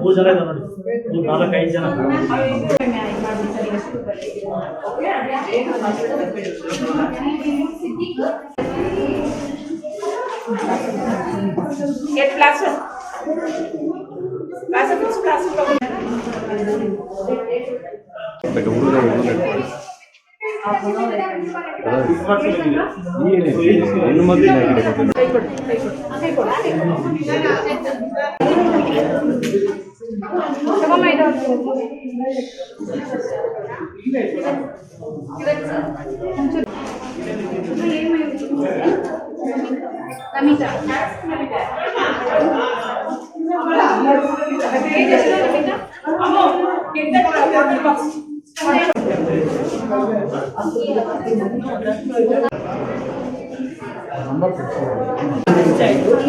ಮೂರು ಜನ ಮೂರು ನಾಲ್ಕೈದು ಜನ one. Class ಹೆಣ್ಣು ಮಕ್ಕಳು ಕೈ ಕೊಡು, ಕೈ ಕೊಡು. ಕೈ ಕೊಡು. ತಗೊಮ್ಮ ಇದು. Namita. Namita. to take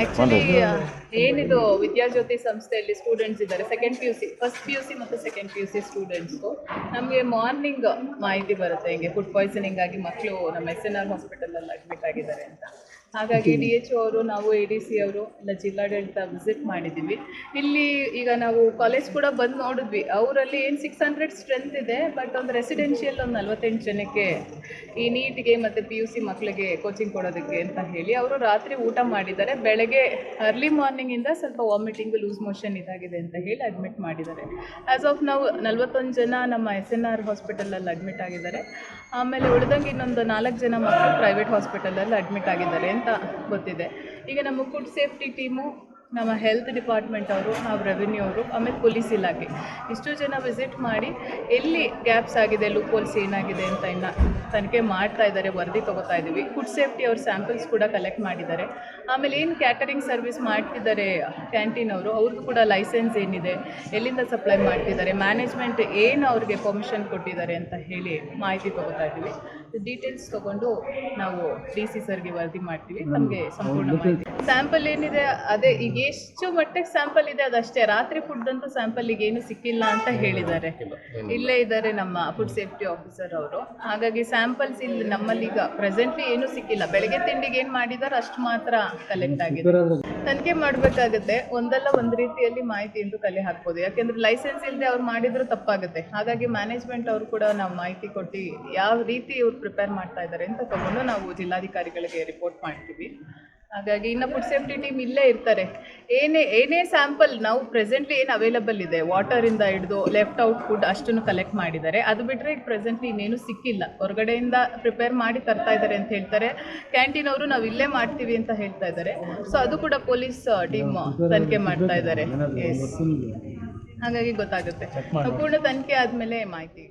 actually ಏನಿದು ವಿದ್ಯಾಜ್ಯೋತಿ ಸಂಸ್ಥೆಯಲ್ಲಿ ಸ್ಟೂಡೆಂಟ್ಸ್ ಇದ್ದಾರೆ. Second P U C first P U C ಮತ್ತು second P U C students ನಮಗೆ ಮಾರ್ನಿಂಗ್ ಮಾಹಿತಿ ಬರುತ್ತೆ. ಹಿಂಗೆ ಫುಡ್ ಪಾಯ್ಸನಿಂಗ್ ಆಗಿ ಮಕ್ಕಳು ನಮ್ಮ ಎಸ್ ಎನ್ ಆರ್ ಹಾಸ್ಪಿಟಲಲ್ಲಿ ಅಡ್ಮಿಟ್ ಆಗಿದ್ದಾರೆ ಅಂತ. ಹಾಗಾಗಿ ಡಿ ಎಚ್ ಅವರು ನಾವು ಎ ಡಿ ಸಿ ಅವರು ಎಲ್ಲ ಜಿಲ್ಲಾಡಳಿತ ವಿಸಿಟ್ ಮಾಡಿದ್ದೀವಿ. ಇಲ್ಲಿ ಈಗ ನಾವು ಕಾಲೇಜ್ ಕೂಡ ಬಂದು ನೋಡಿದ್ವಿ. ಅವರಲ್ಲಿ ಏನು ಸಿಕ್ಸ್ ಹಂಡ್ರೆಡ್ ಸ್ಟ್ರೆಂತ್ ಇದೆ ಬಟ್ ಒಂದು ರೆಸಿಡೆನ್ಷಿಯಲ್ ಒಂದು ನಲ್ವತ್ತೆಂಟು ಜನಕ್ಕೆ ಈ ನೀಟ್ಗೆ ಮತ್ತು ಪಿ ಯು ಸಿ ಮಕ್ಕಳಿಗೆ ಕೋಚಿಂಗ್ ಕೊಡೋದಕ್ಕೆ ಅಂತ ಹೇಳಿ ಅವರು ರಾತ್ರಿ ಊಟ ಮಾಡಿದ್ದಾರೆ. ಬೆಳಗ್ಗೆ ಅರ್ಲಿ ಮಾರ್ನಿಂಗಿಂದ ಸ್ವಲ್ಪ ವಾಮಿಟಿಂಗ್ ಲೂಸ್ ಮೋಷನ್ ಇದಾಗಿದೆ ಅಂತ ಹೇಳಿ ಅಡ್ಮಿಟ್ ಮಾಡಿದ್ದಾರೆ. ಆ್ಯಸ್ ಆಫ್ ನಾವು ನಲ್ವತ್ತೊಂದು ಜನ ನಮ್ಮ ಎಸ್ ಎನ್ ಆರ್ ಹಾಸ್ಪಿಟಲಲ್ಲಿ ಅಡ್ಮಿಟ್ ಆಗಿದ್ದಾರೆ. ಆಮೇಲೆ ಉಳಿದಂಗೆ ಇನ್ನೊಂದು ನಾಲ್ಕು ಜನ ಮಕ್ಕಳು ಪ್ರೈವೇಟ್ ಹಾಸ್ಪಿಟಲಲ್ಲಿ ಅಡ್ಮಿಟ್ ಆಗಿದ್ದಾರೆ ಅಂತ ಗೊತ್ತಿದೆ. ಈಗ ನಮ್ಮ ಫುಡ್ ಸೇಫ್ಟಿ ಟೀಮು ನಮ್ಮ ಹೆಲ್ತ್ ಡಿಪಾರ್ಟ್ಮೆಂಟ್ ಅವರು ನಾವು ರೆವಿನ್ಯೂ ಅವರು ಆಮೇಲೆ ಪೊಲೀಸ್ ಇಲಾಖೆ. ಇಷ್ಟು ಜನ ವಿಸಿಟ್ ಮಾಡಿ ಎಲ್ಲಿ ಗ್ಯಾಪ್ಸ್ ಆಗಿದೆ ಲೂಪೋಲ್ಸ್ ಏನಾಗಿದೆ ಅಂತ ಇನ್ನು ತನಿಖೆ ಮಾಡ್ತಾ ಇದ್ದಾರೆ ವರದಿ ತೊಗೋತಾ ಇದ್ದೀವಿ. ಫುಡ್ ಸೇಫ್ಟಿ ಅವ್ರ ಸ್ಯಾಂಪಲ್ಸ್ ಕೂಡ ಕಲೆಕ್ಟ್ ಮಾಡಿದ್ದಾರೆ. ಆಮೇಲೆ ಏನು ಕ್ಯಾಟರಿಂಗ್ ಸರ್ವಿಸ್ ಮಾಡ್ತಿದ್ದಾರೆ ಕ್ಯಾಂಟೀನ್ ಅವರು ಅವ್ರದ್ದು ಕೂಡ ಲೈಸೆನ್ಸ್ ಏನಿದೆ ಎಲ್ಲಿಂದ ಸಪ್ಲೈ ಮಾಡ್ತಿದ್ದಾರೆ ಮ್ಯಾನೇಜ್ಮೆಂಟ್ ಏನು ಅವ್ರಿಗೆ ಪರ್ಮಿಷನ್ ಕೊಟ್ಟಿದ್ದಾರೆ ಅಂತ ಹೇಳಿ ಮಾಹಿತಿ ತೊಗೋತಾ ಇದ್ದೀವಿ. ಡೀಟೇಲ್ಸ್ ತೊಗೊಂಡು ನಾವು ಡಿ ಸಿ ಸರ್ಗೆ ವರದಿ ಮಾಡ್ತೀವಿ ನಮಗೆ ಸಂಪೂರ್ಣ ಮಾಹಿತಿ. ಸ್ಯಾಂಪಲ್ ಏನಿದೆ ಅದೇ ಈಗ ಎಷ್ಟು ಮಟ್ಟಿಗೆ ಸ್ಯಾಂಪಲ್ ಇದೆ ಅದಷ್ಟೇ. ರಾತ್ರಿ ಫುಡ್ ಅಂತೂ ಸ್ಯಾಂಪಲ್ ಈಗ ಏನು ಸಿಕ್ಕಿಲ್ಲ ಅಂತ ಹೇಳಿದ್ದಾರೆ. ಇಲ್ಲೇ ಇದ್ದಾರೆ ನಮ್ಮ ಫುಡ್ ಸೇಫ್ಟಿ ಆಫೀಸರ್ ಅವರು. ಹಾಗಾಗಿ ಸ್ಯಾಂಪಲ್ಸ್ ಇಲ್ಲಿ ನಮ್ಮಲ್ಲಿ ಈಗ ಪ್ರೆಸೆಂಟ್ಲಿ ಏನು ಸಿಕ್ಕಿಲ್ಲ. ಬೆಳಗ್ಗೆ ತಿಂಡಿಗೆ ಏನು ಮಾಡಿದಾರೆ ಅಷ್ಟು ಮಾತ್ರ ಕಲೆಕ್ಟ್ ಆಗಿದೆ. ತನಿಖೆ ಮಾಡಬೇಕಾಗುತ್ತೆ. ಒಂದಲ್ಲ ಒಂದು ರೀತಿಯಲ್ಲಿ ಮಾಹಿತಿ ಎಂದು ಕಲೆ ಹಾಕ್ಬೋದು. ಯಾಕೆಂದ್ರೆ ಲೈಸೆನ್ಸ್ ಇಲ್ಲದೆ ಅವ್ರು ಮಾಡಿದ್ರು ತಪ್ಪಾಗುತ್ತೆ. ಹಾಗಾಗಿ ಮ್ಯಾನೇಜ್ಮೆಂಟ್ ಅವರು ಕೂಡ ನಾವು ಮಾಹಿತಿ ಕೊಟ್ಟು ಯಾವ ರೀತಿ ಇವ್ರು ಪ್ರಿಪೇರ್ ಮಾಡ್ತಾ ಇದ್ದಾರೆ ಅಂತ ತಗೊಂಡು ನಾವು ಜಿಲ್ಲಾಧಿಕಾರಿಗಳಿಗೆ ರಿಪೋರ್ಟ್ ಮಾಡ್ತೀವಿ. ಹಾಗಾಗಿ ಇನ್ನು ಫುಡ್ ಸೇಫ್ಟಿ ಟೀಮ್ ಇಲ್ಲೇ ಇರ್ತಾರೆ. ಏನೇ ಏನೇ ಸ್ಯಾಂಪಲ್ ನಾವು ಪ್ರೆಸೆಂಟ್ಲಿ ಏನು ಅವೈಲಬಲ್ ಇದೆ? ವಾಟರಿಂದ ಹಿಡಿದು ಲೆಫ್ಟ್ ಔಟ್ ಫುಡ್ ಅಷ್ಟನ್ನು ಕಲೆಕ್ಟ್ ಮಾಡಿದ್ದಾರೆ. ಅದು ಬಿಟ್ಟರೆ ಈಗ ಪ್ರೆಸೆಂಟ್ಲಿ ಇನ್ನೇನು ಸಿಕ್ಕಿಲ್ಲ. ಹೊರಗಡೆಯಿಂದ ಪ್ರಿಪೇರ್ ಮಾಡಿ ತರ್ತಾ ಇದ್ದಾರೆ ಅಂತ ಹೇಳ್ತಾರೆ. ಕ್ಯಾಂಟೀನ್ ಅವರು ನಾವು ಇಲ್ಲೇ ಮಾಡ್ತೀವಿ ಅಂತ ಹೇಳ್ತಾ ಇದ್ದಾರೆ. ಸೊ ಅದು ಕೂಡ ಪೊಲೀಸ್ ಟೀಮ್ ತನಿಖೆ ಮಾಡ್ತಾ ಇದ್ದಾರೆ. ಹಾಗಾಗಿ ಗೊತ್ತಾಗುತ್ತೆ. ಸಂಪೂರ್ಣ ತನಿಖೆ ಆದಮೇಲೆ ಮಾಹಿತಿ.